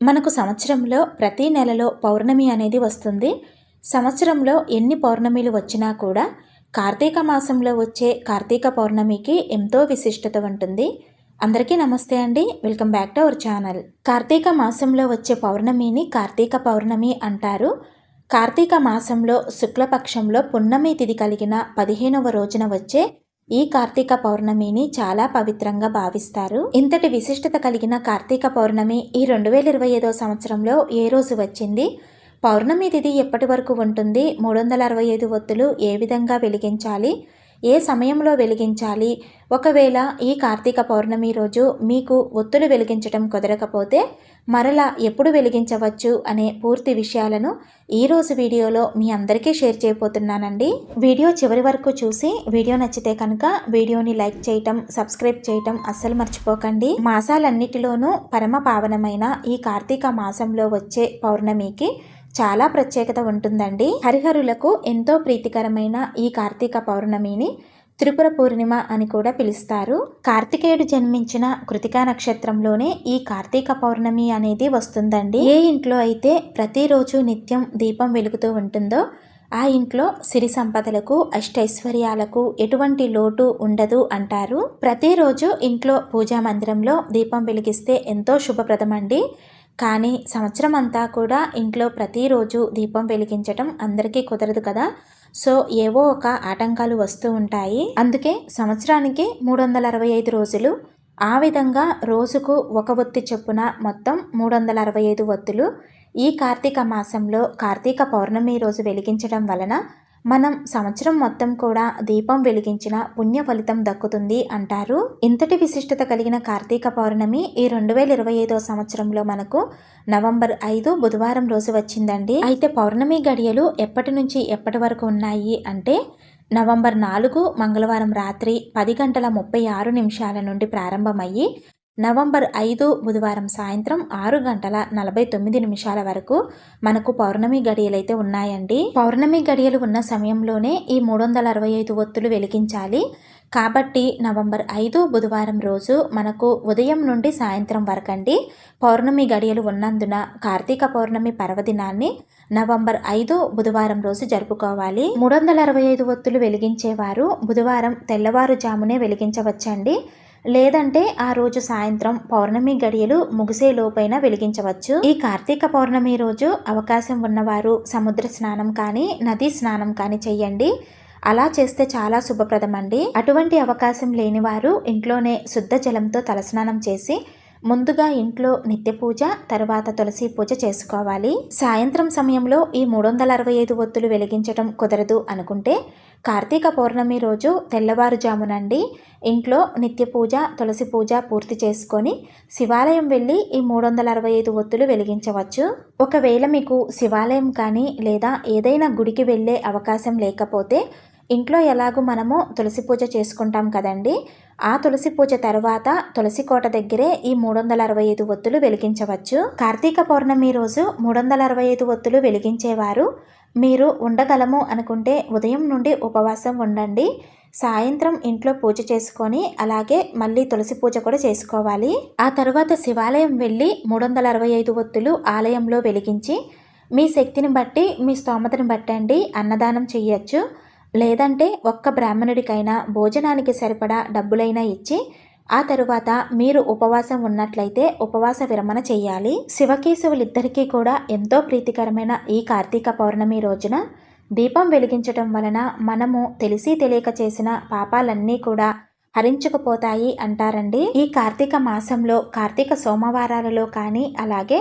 మనకు సంవత్సరంలో ప్రతి నెలలో పౌర్ణమి అనేది వస్తుంది. సంవత్సరంలో ఎన్ని పౌర్ణమిలు వచ్చినా కూడా కార్తీక మాసంలో వచ్చే కార్తీక పౌర్ణమికి ఎంతో విశిష్టత ఉంటుంది. అందరికీ నమస్తే అండి. Welcome back to our channel. Karthika మాసంలో వచ్చే పౌర్ణమిని కార్తీక పౌర్ణమి అంటారు. కార్తీక మాసంలో శుక్లపక్షంలో పున్నమి తిథి కలిగిన పదిహేనవ రోజున వచ్చే ఈ కార్తీక పౌర్ణమిని చాలా పవిత్రంగా భావిస్తారు. ఇంతటి విశిష్టత కలిగిన కార్తీక పౌర్ణమి ఈ రెండు వేల ఇరవై ఐదో సంవత్సరంలో ఏ రోజు వచ్చింది? పౌర్ణమి తిథి ఎప్పటి వరకు ఉంటుంది? మూడు వందల అరవై ఐదు ఒత్తులు ఏ విధంగా వెలిగించాలి? ఏ సమయంలో వెలిగించాలి? ఒకవేళ ఈ కార్తీక పౌర్ణమి రోజు మీకు ఒత్తులు వెలిగించడం కుదరకపోతే మరలా ఎప్పుడు వెలిగించవచ్చు అనే పూర్తి విషయాలను ఈరోజు వీడియోలో మీ అందరికీ షేర్ చేయబోతున్నానండి. వీడియో చివరి వరకు చూసి వీడియో నచ్చితే కనుక వీడియోని లైక్ చేయటం సబ్స్క్రైబ్ చేయటం అస్సలు మర్చిపోకండి. మాసాలన్నిటిలోనూ పరమ పావనమైన ఈ కార్తీక మాసంలో వచ్చే పౌర్ణమికి చాలా ప్రత్యేకత ఉంటుందండి. హరిహరులకు ఎంతో ప్రీతికరమైన ఈ కార్తీక పౌర్ణమిని త్రిపుర పూర్ణిమ అని కూడా పిలుస్తారు. కార్తికేయుడు జన్మించిన కృతికా నక్షత్రంలోనే ఈ కార్తీక పౌర్ణమి అనేది వస్తుందండి. ఏ ఇంట్లో అయితే ప్రతిరోజు నిత్యం దీపం వెలుగుతూ ఉంటుందో ఆ ఇంట్లో సిరి సంపదలకు అష్టైశ్వర్యాలకు ఎటువంటి లోటు ఉండదు అంటారు. ప్రతిరోజు ఇంట్లో పూజా మందిరంలో దీపం వెలిగిస్తే ఎంతో శుభప్రదమండి. కానీ సంవత్సరం అంతా కూడా ఇంట్లో ప్రతిరోజు దీపం వెలిగించటం అందరికీ కుదరదు కదా. సో ఏవో ఒక ఆటంకాలు వస్తూ ఉంటాయి. అందుకే సంవత్సరానికి మూడు వందల అరవై ఐదు రోజులు ఆ విధంగా రోజుకు ఒక ఒత్తి చొప్పున మొత్తం మూడు వందల అరవై ఐదు ఒత్తులు ఈ కార్తీక మాసంలో కార్తీక పౌర్ణమి రోజు వెలిగించడం వలన మనం సంవత్సరం మొత్తం కూడా దీపం వెలిగించిన పుణ్య ఫలితం దక్కుతుంది అంటారు. ఇంతటి విశిష్టత కలిగిన కార్తీక పౌర్ణమి ఈ రెండు వేల ఇరవై ఐదో సంవత్సరంలో మనకు నవంబర్ ఐదు బుధవారం రోజు వచ్చిందండి. అయితే పౌర్ణమి గడియలు ఎప్పటి నుంచి ఎప్పటి వరకు ఉన్నాయి అంటే నవంబర్ నాలుగు మంగళవారం రాత్రి పది గంటల ముప్పై ఆరు నిమిషాల నుండి ప్రారంభమయ్యి నవంబర్ ఐదు బుధవారం సాయంత్రం ఆరు గంటల నలభై తొమ్మిది నిమిషాల వరకు మనకు పౌర్ణమి గడియలైతే ఉన్నాయండి. పౌర్ణమి గడియలు ఉన్న సమయంలోనే ఈ మూడు వందల అరవై ఐదు ఒత్తులు వెలిగించాలి. కాబట్టి నవంబర్ ఐదు బుధవారం రోజు మనకు ఉదయం నుండి సాయంత్రం వరకండి పౌర్ణమి గడియలు ఉన్నందున కార్తీక పౌర్ణమి పర్వదినాన్ని నవంబర్ ఐదు బుధవారం రోజు జరుపుకోవాలి. మూడు వందల అరవై ఐదు ఒత్తులు వెలిగించేవారు బుధవారం తెల్లవారుజామునే వెలిగించవచ్చండి. లేదంటే ఆ రోజు సాయంత్రం పౌర్ణమి గడియలు ముగిసే లోపైన వెలిగించవచ్చు. ఈ కార్తీక పౌర్ణమి రోజు అవకాశం ఉన్నవారు సముద్ర స్నానం కానీ నదీ స్నానం కానీ చెయ్యండి అలా చేస్తే చాలా శుభప్రదమండి. అటువంటి అవకాశం లేనివారు ఇంట్లోనే శుద్ధ జలంతో తలస్నానం చేసి ముందుగా ఇంట్లో నిత్య పూజ తర్వాత తులసి పూజ చేసుకోవాలి. సాయంత్రం సమయంలో ఈ మూడు వందల అరవై ఐదు ఒత్తులు వెలిగించడం కుదరదు అనుకుంటే కార్తీక పౌర్ణమి రోజు తెల్లవారుజామునండి ఇంట్లో నిత్య పూజ తులసి పూజ పూర్తి చేసుకొని శివాలయం వెళ్ళి ఈ మూడు వందల అరవై ఐదు ఒత్తులు వెలిగించవచ్చు. ఒకవేళ మీకు శివాలయం కానీ లేదా ఏదైనా గుడికి వెళ్ళే అవకాశం లేకపోతే ఇంట్లో ఎలాగో మనము తులసి పూజ చేసుకుంటాం కదండి. ఆ తులసి పూజ తర్వాత తులసి కోట దగ్గరే ఈ మూడు వందల అరవై ఐదు ఒత్తులు వెలిగించవచ్చు. కార్తీక పౌర్ణమి రోజు మూడు వందల అరవై ఐదు ఒత్తులు వెలిగించేవారు. మీరు ఉండగలము అనుకుంటే ఉదయం నుండి ఉపవాసం ఉండండి. సాయంత్రం ఇంట్లో పూజ చేసుకొని అలాగే మళ్ళీ తులసి పూజ కూడా చేసుకోవాలి. ఆ తర్వాత శివాలయం వెళ్ళి మూడు వందల అరవై ఐదు ఒత్తులు ఆలయంలో వెలిగించి మీ శక్తిని బట్టి మీ స్తోమతని బట్టండి అన్నదానం చేయొచ్చు లేదంటే ఒక్క బ్రాహ్మణుడికైనా భోజనానికి సరిపడా డబ్బులైనా ఇచ్చి ఆ తరువాత మీరు ఉపవాసం ఉన్నట్లయితే ఉపవాస విరమణ చేయాలి శివకేశవులిద్దరికీ కూడా ఎంతో ప్రీతికరమైన ఈ కార్తీక పౌర్ణమి రోజున దీపం వెలిగించటం వలన మనము తెలిసి తెలియక చేసిన పాపాలన్నీ కూడా హరించుకుపోతాయి అంటారండి. ఈ కార్తీక మాసంలో కార్తీక సోమవారాలలో కానీ అలాగే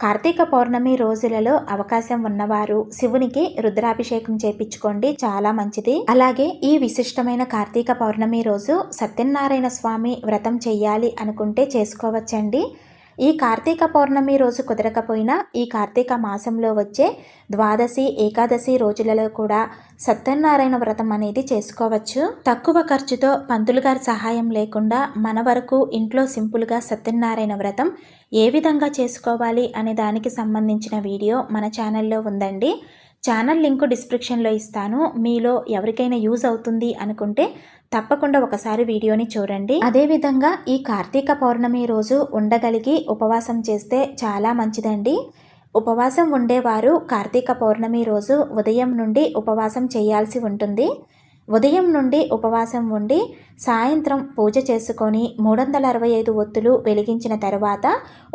కార్తీక పౌర్ణమి రోజులలో అవకాశం ఉన్నవారు శివునికి రుద్రాభిషేకం చేపించుకోండి చాలా మంచిది. అలాగే ఈ విశిష్టమైన కార్తీక పౌర్ణమి రోజు సత్యనారాయణ స్వామి వ్రతం చెయ్యాలి అనుకుంటే చేసుకోవచ్చండి. ఈ కార్తీక పౌర్ణమి రోజు కుదరకపోయినా ఈ కార్తీక మాసంలో వచ్చే ద్వాదశి ఏకాదశి రోజులలో కూడా సత్యనారాయణ వ్రతం అనేది చేసుకోవచ్చు. తక్కువ ఖర్చుతో పంతులు గారి సహాయం లేకుండా మన వరకు ఇంట్లో సింపుల్గా సత్యనారాయణ వ్రతం ఏ విధంగా చేసుకోవాలి అనే దానికి సంబంధించిన వీడియో మన ఛానల్లో ఉందండి. ఛానల్ లింకు డిస్క్రిప్షన్లో ఇస్తాను. మీలో ఎవరికైనా యూజ్ అవుతుంది అనుకుంటే తప్పకుండా ఒకసారి వీడియోని చూడండి. అదేవిధంగా ఈ కార్తీక పౌర్ణమి రోజు ఉండగలిగి ఉపవాసం చేస్తే చాలా మంచిదండి. ఉపవాసం ఉండేవారు కార్తీక పౌర్ణమి రోజు ఉదయం నుండి ఉపవాసం చేయాల్సి ఉంటుంది. ఉదయం నుండి ఉపవాసం ఉండి సాయంత్రం పూజ చేసుకొని మూడు వందల అరవై ఐదు ఒత్తులు వెలిగించిన తర్వాత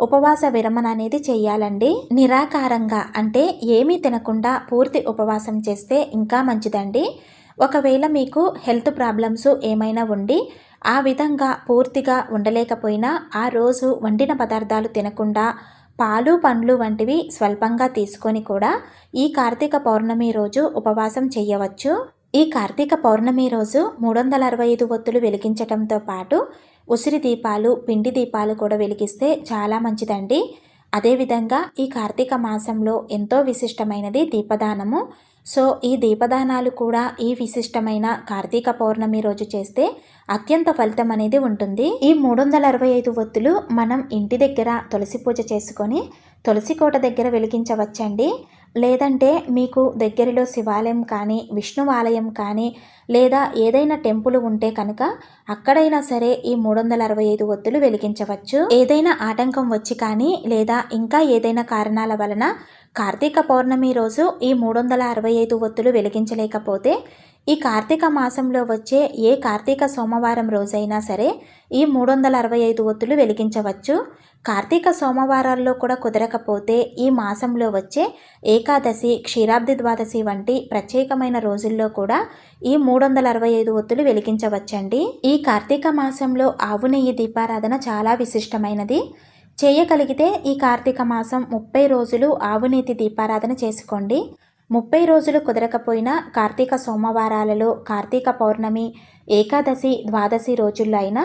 ఉపవాస విరమణ అనేది చేయాలండి. నిరాకారంగా అంటే ఏమీ తినకుండా పూర్తి ఉపవాసం చేస్తే ఇంకా మంచిదండి. ఒకవేళ మీకు హెల్త్ ప్రాబ్లమ్స్ ఏమైనా ఉండి ఆ విధంగా పూర్తిగా ఉండలేకపోయినా ఆ రోజు వండిన పదార్థాలు తినకుండా పాలు పండ్లు వంటివి స్వల్పంగా తీసుకొని కూడా ఈ కార్తీక పౌర్ణమి రోజు ఉపవాసం చేయవచ్చు. ఈ కార్తీక పౌర్ణమి రోజు మూడు వందల అరవై ఐదు ఒత్తులు వెలిగించటంతో పాటు ఉసిరి దీపాలు పిండి దీపాలు కూడా వెలిగిస్తే చాలా మంచిదండి. అదేవిధంగా ఈ కార్తీక మాసంలో ఎంతో విశిష్టమైనది దీపదానము. సో ఈ దీపదానాలు కూడా ఈ విశిష్టమైన కార్తీక పౌర్ణమి రోజు చేస్తే అత్యంత ఫలితం అనేది ఉంటుంది. ఈ మూడు వందల అరవై ఐదు ఒత్తులు మనం ఇంటి దగ్గర తులసి పూజ చేసుకొని తులసి కోట దగ్గర వెలిగించవచ్చండి. లేదంటే మీకు దగ్గరలో శివాలయం కానీ విష్ణు ఆలయం కానీ లేదా ఏదైనా టెంపుల్ ఉంటే కనుక అక్కడైనా సరే ఈ మూడు వందల అరవై ఐదు ఒత్తులు వెలిగించవచ్చు. ఏదైనా ఆటంకం వచ్చి కానీ లేదా ఇంకా ఏదైనా కారణాల వలన కార్తీక పౌర్ణమి రోజు ఈ మూడు వందల అరవై ఐదు ఒత్తులు వెలిగించలేకపోతే ఈ కార్తీక మాసంలో వచ్చే ఏ కార్తీక సోమవారం రోజైనా సరే ఈ మూడు వందల అరవై ఐదు ఒత్తులు వెలిగించవచ్చు. కార్తీక సోమవారాల్లో కూడా కుదరకపోతే ఈ మాసంలో వచ్చే ఏకాదశి క్షీరాబ్ది ద్వాదశి వంటి ప్రత్యేకమైన రోజుల్లో కూడా ఈ మూడు వందల అరవై ఐదు ఒత్తులు వెలిగించవచ్చండి. ఈ కార్తీక మాసంలో ఆవు నెయ్యి దీపారాధన చాలా విశిష్టమైనది. చేయగలిగితే ఈ కార్తీక మాసం ముప్పై రోజులు ఆవునీతి దీపారాధన చేసుకోండి. ముప్పై రోజులు కుదరకపోయినా కార్తీక సోమవారాలలో కార్తీక పౌర్ణమి ఏకాదశి ద్వాదశి రోజుల్లో అయినా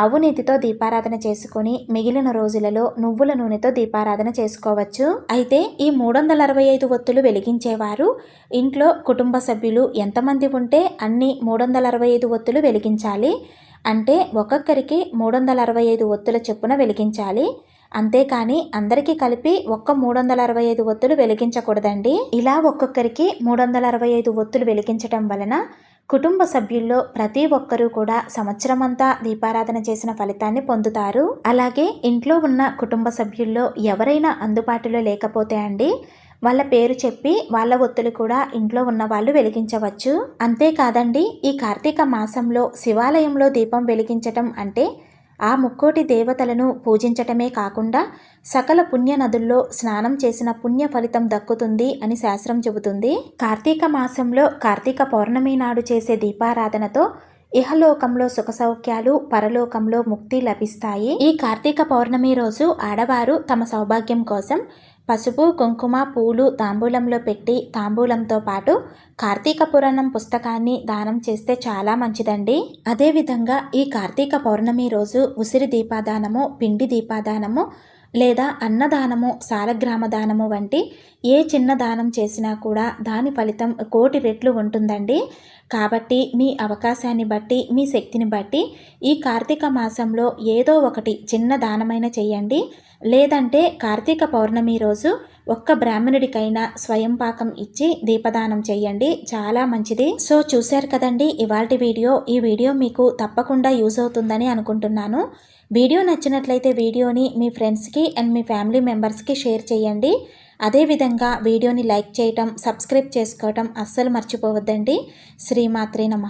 ఆవు నీతితో దీపారాధన చేసుకుని మిగిలిన రోజులలో నువ్వుల నూనెతో దీపారాధన చేసుకోవచ్చు. అయితే ఈ మూడు వందల అరవై ఐదు ఒత్తులు వెలిగించేవారు ఇంట్లో కుటుంబ సభ్యులు ఎంతమంది ఉంటే అన్ని మూడు వందల అరవై ఐదు ఒత్తులు వెలిగించాలి. అంటే ఒక్కొక్కరికి మూడు వందల అరవై ఐదు ఒత్తుల చొప్పున వెలిగించాలి. అంతేకాని అందరికీ కలిపి ఒక్క మూడు వందల అరవై ఐదు ఒత్తులు వెలిగించకూడదండి. ఇలా ఒక్కొక్కరికి మూడు వందల అరవై ఐదు ఒత్తులు వెలిగించటం వలన కుటుంబ సభ్యుల్లో ప్రతి ఒక్కరూ కూడా సంవత్సరమంతా దీపారాధన చేసిన ఫలితాన్ని పొందుతారు. అలాగే ఇంట్లో ఉన్న కుటుంబ సభ్యుల్లో ఎవరైనా అందుబాటులో లేకపోతే అండి వాళ్ళ పేరు చెప్పి వాళ్ళ ఒత్తులు కూడా ఇంట్లో ఉన్న వాళ్ళు వెలిగించవచ్చు. అంతేకాదండి ఈ కార్తీక మాసంలో శివాలయంలో దీపం వెలిగించటం అంటే ఆ ముక్కోటి దేవతలను పూజించటమే కాకుండా సకల పుణ్య నదుల్లో స్నానం చేసిన పుణ్య ఫలితం దక్కుతుంది అని శాస్త్రం చెబుతుంది. కార్తీక మాసంలో కార్తీక పౌర్ణమి నాడు చేసే దీపారాధనతో ఇహలోకంలో సుఖ సౌఖ్యాలు పరలోకంలో ముక్తి లభిస్తాయి. ఈ కార్తీక పౌర్ణమి రోజు ఆడవారు తమ సౌభాగ్యం కోసం పసుపు కుంకుమ పూలు తాంబూలంలో పెట్టి తాంబూలంతో పాటు కార్తీక పురాణం పుస్తకాన్ని దానం చేస్తే చాలా మంచిదండి. అదేవిధంగా ఈ కార్తీక పౌర్ణమి రోజు ఉసిరి దీపాదానము పిండి దీపాదానము లేదా అన్నదానము సాలగ్రామ దానము వంటి ఏ చిన్న దానం చేసినా కూడా దాని ఫలితం కోటి రెట్లు ఉంటుందండి. కాబట్టి మీ అవకాశాన్ని బట్టి మీ శక్తిని బట్టి ఈ కార్తీక మాసంలో ఏదో ఒకటి చిన్న దానమైన చేయండి. లేదంటే కార్తీక పౌర్ణమి రోజు ఒక్క బ్రాహ్మణుడికైనా స్వయం పాకం ఇచ్చి దీపదానం చేయండి. చాలా మంచిది. సో చూశారు కదండి ఇవాళ వీడియో. ఈ వీడియో మీకు తప్పకుండా యూజ్ అవుతుందని అనుకుంటున్నాను. వీడియో నచ్చినట్లయితే వీడియోని మీ ఫ్రెండ్స్కి అండ్ మీ ఫ్యామిలీ మెంబర్స్కి షేర్ చేయండి. అదేవిధంగా వీడియోని లైక్ చేయటం సబ్స్క్రైబ్ చేసుకోవటం అస్సలు మర్చిపోవద్దండి. శ్రీమాత్రే నమ.